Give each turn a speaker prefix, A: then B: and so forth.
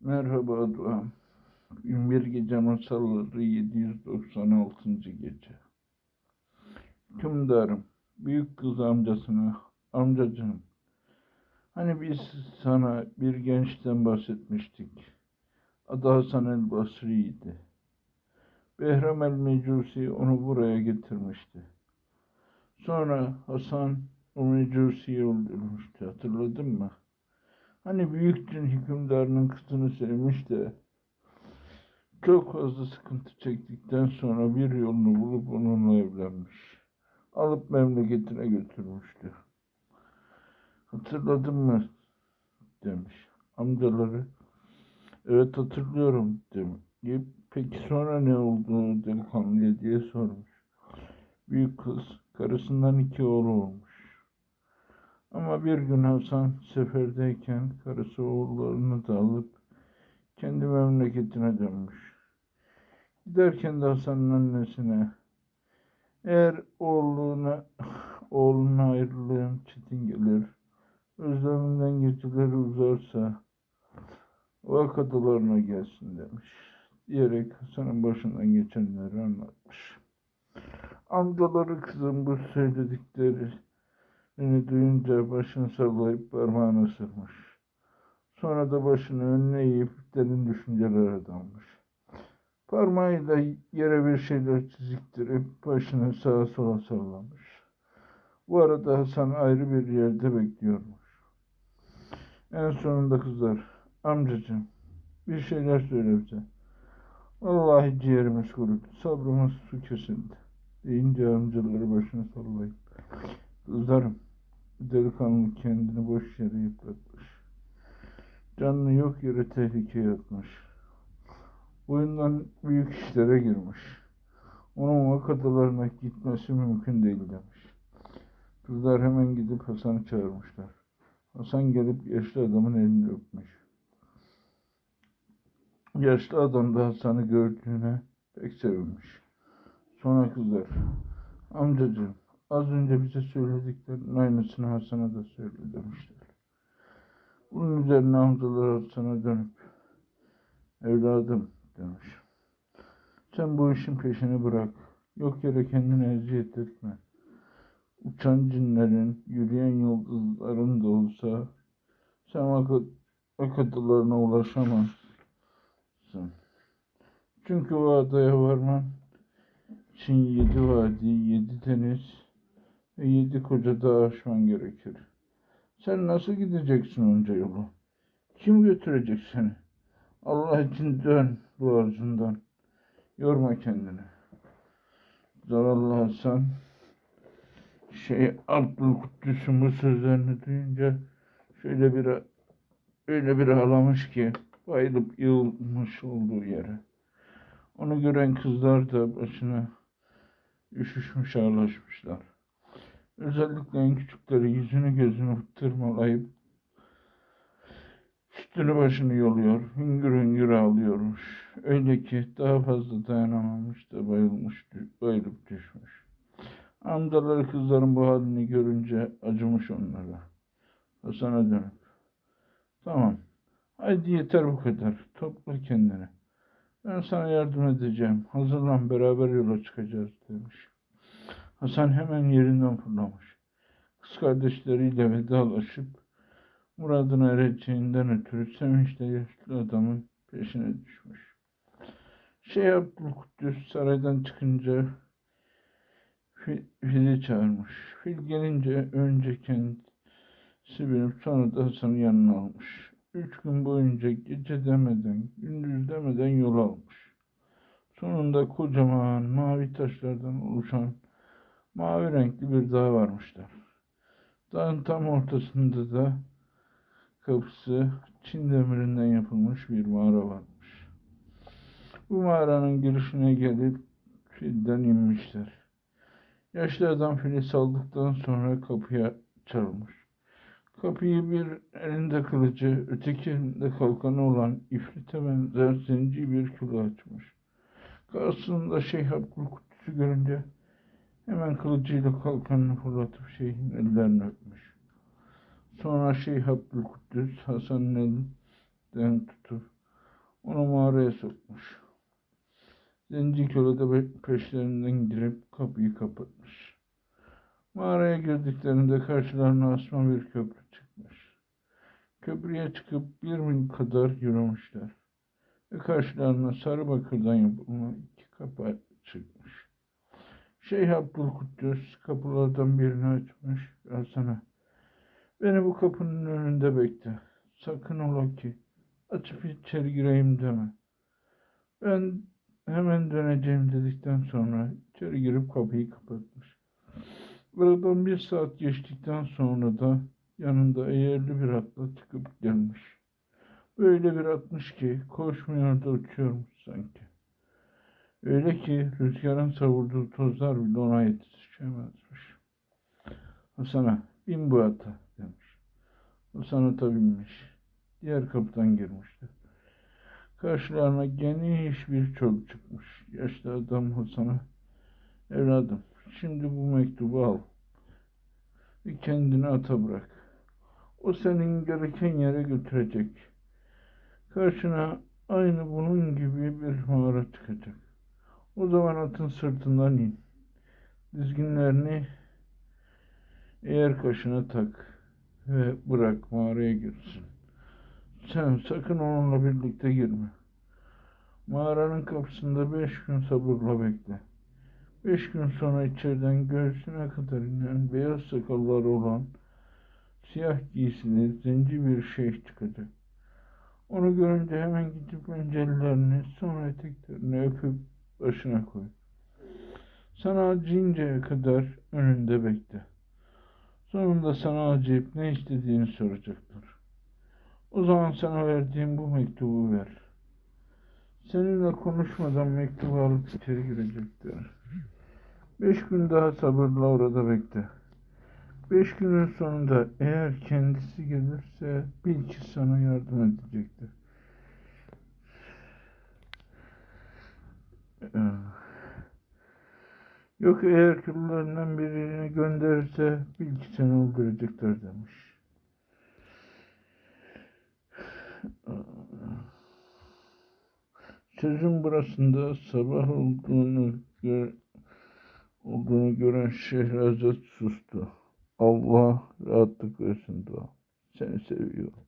A: Merhaba duam. Binbir Gece Masalları 796. Gece. Hükümdarım, büyük kız amcasına, amcacığım, hani biz sana bir gençten bahsetmiştik. Adı Hasan el Basri'ydi. Behram el Mecusi onu buraya getirmişti. Sonra Hasan o Mecusi'yi öldürmüştü, hatırladın mı? Hani büyük cin hükümdarının kızını sevmiş de çok fazla sıkıntı çektikten sonra bir yolunu bulup onunla evlenmiş. Alıp memleketine götürmüştü. Hatırladın mı? demiş. Amcaları evet hatırlıyorum demiş. Peki sonra ne oldu delikanlıya diye sormuş. Büyük kız karısından iki oğlu olmuş. Ama bir gün Hasan seferdeyken karısı oğullarını da alıp kendi memleketine dönmüş. Giderken de Hasan'ın annesine eğer oğluna oğluna ayrılığın çetin gelir, özleminden geceleri uzarsa vakadalarına gelsin demiş. Diyerek Hasan'ın başından geçenleri anlatmış. Amcaları kızın bu söyledikleri Beni duyunca başını sallayıp parmağını ısırmış. Sonra da başını önüne eğip derin düşüncelere dalmış. Parmağıyla yere bir şeyler çiziktirip başını sağa sola sallamış. Bu arada Hasan ayrı bir yerde bekliyormuş. En sonunda kızlar, amcacığım bir şeyler söyle bize. Vallahi ciğerimiz kurudu, sabrımız su kesildi. Deyince amcaları başını sallayıp, kızlarım Delikanlı kendini boş yere yıpratmış. Canını yok yere tehlikeye atmış. Oyundan büyük işlere girmiş. Onun vakadalarına gitmesi mümkün değil demiş. Kızlar hemen gidip Hasan'ı çağırmışlar. Hasan gelip yaşlı adamın elini öpmüş. Yaşlı adam da Hasan'ı gördüğüne pek sevinmiş. Sonra kızlar, amcacığım Az önce bize söylediklerinin aynısını Hasan'a da söyle demişler. Bunun üzerine amcalar Hasan'a dönüp evladım demiş. Sen bu işin peşini bırak. Yok yere kendini eziyet etme. Uçan cinlerin, yürüyen yıldızların da olsa sen akıtılarına ulaşamazsın. Çünkü o adaya varman için yedi vadi, yedi deniz, yedi koca dağı aşman gerekir. Sen nasıl gideceksin onca yolu? Kim götürecek seni? Allah için dön bu arzundan. Yorma kendini. Zavallı Hasan şey Abdülkuddüs'ün bu sözlerini duyunca şöyle bir öyle bir ağlamış ki bayılıp yığılmış olduğu yere. Onu gören kızlar da başına üşüşmüş ağlaşmışlar. Özellikle en küçükleri yüzünü gözünü tırmalayıp üstünü başını yoluyor, hüngür hüngür ağlıyormuş. Öyle ki daha fazla dayanamamış da bayılmış, bayılıp düşmüş. Amcaları kızların bu halini görünce acımış onlara. Hasan'a dönüp, tamam, haydi yeter bu kadar, topla kendini. Ben sana yardım edeceğim, hazırlan beraber yola çıkacağız demiş. Hasan hemen yerinden fırlamış. Kız kardeşleriyle vedalaşıp muradına ereceğinden ötürü sevinçle yaşlı adamın peşine düşmüş. Şey Abdülkuddüs saraydan çıkınca fil, fili çağırmış. Fil gelince önce kendisi binip sonra da Hasan'ı yanına almış. Üç gün boyunca gece demeden, gündüz demeden yol almış. Sonunda kocaman mavi taşlardan oluşan mavi renkli bir dağ varmışlar. Dağın tam ortasında da kapısı Çin demirinden yapılmış bir mağara varmış. Bu mağaranın girişine gelip filden inmişler. Yaşlı adam fili saldıktan sonra kapıya çalmış. Kapıyı bir elinde kılıcı, öteki elinde kalkanı olan ifrite benzer zenci bir kulu açmış. Karşısında Şeyh Abdülkutlus'u görünce Hemen kılıcıyla kalkanını fırlatıp şeyhin ellerini öpmüş. Sonra Şeyh Abdülkuddüs Hasan'ın elinden tutup Onu mağaraya sokmuş. Zenci köle de peşlerinden girip kapıyı kapatmış. Mağaraya girdiklerinde karşılarına asma bir köprü çıkmış. Köprüye çıkıp bir mil kadar yürümüşler. Ve karşılarına sarı bakırdan yapılma iki kapı. Şeyh Abdülkuddüs kapılardan birini açmış. Hasan'a beni bu kapının önünde bekle. Sakın ola ki açıp içeri gireyim deme. Ben hemen döneceğim dedikten sonra içeri girip kapıyı kapatmış. Aradan bir saat geçtikten sonra da yanında eğerli bir atla çıkıp gelmiş. Öyle bir atmış ki koşmuyor da uçuyormuş sanki. Öyle ki rüzgarın savurduğu tozlar bile ona yetişemezmiş. Hasan'a bin bu ata demiş. Hasan ata binmiş. Diğer kapıdan girmişler. Karşılarına geniş bir çöl çıkmış. Yaşlı adam Hasan'a evladım şimdi bu mektubu al ve kendini ata bırak. O senin gereken yere götürecek. Karşına aynı bunun gibi bir. O zaman atın sırtından in. Dizginlerini eğer kaşına tak ve bırak mağaraya girsin. Sen sakın onunla birlikte girme. Mağaranın kapısında beş gün sabırla bekle. Beş gün sonra içeriden göğsüne kadar inen beyaz sakalları olan siyah giysili zenci bir şeyh çıkacak. Onu görünce hemen gidip önce ellerini sonra eteklerini öpüp başına koy. Sana acıyıncaya kadar önünde bekle. Sonunda sana acıyıp ne istediğini soracaktır. O zaman sana verdiğim bu mektubu ver. Seninle konuşmadan mektubu alıp içeri girecektir. Beş gün daha sabırla orada bekle. Beş günün sonunda eğer kendisi gelirse bil ki sana yardım edecektir. Yok eğer kırlarından birini gönderirse bil ki seni öldürecekler demiş. Sözün burasında sabah olduğunu gör, olduğunu gören Şehrazat sustu. Allah rahatlık versin dua. Seni seviyorum.